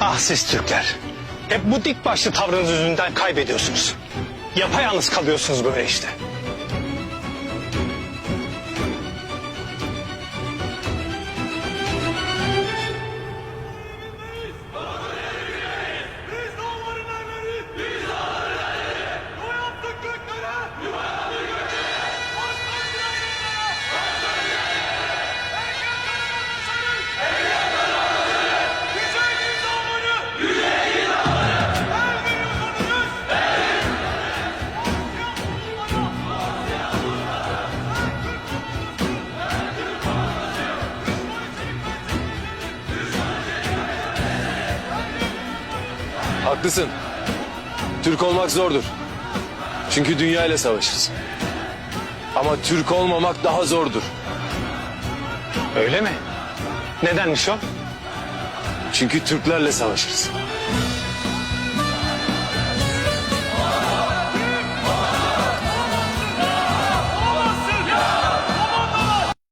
Ah siz Türkler. Hep bu dik başlı tavrınız yüzünden kaybediyorsunuz. Yapayalnız kalıyorsunuz böyle işte. Haklısın. Türk olmak zordur. Çünkü dünya ile savaşırız. Ama Türk olmamak daha zordur. Öyle mi? Nedenmiş o? Çünkü Türklerle savaşırız.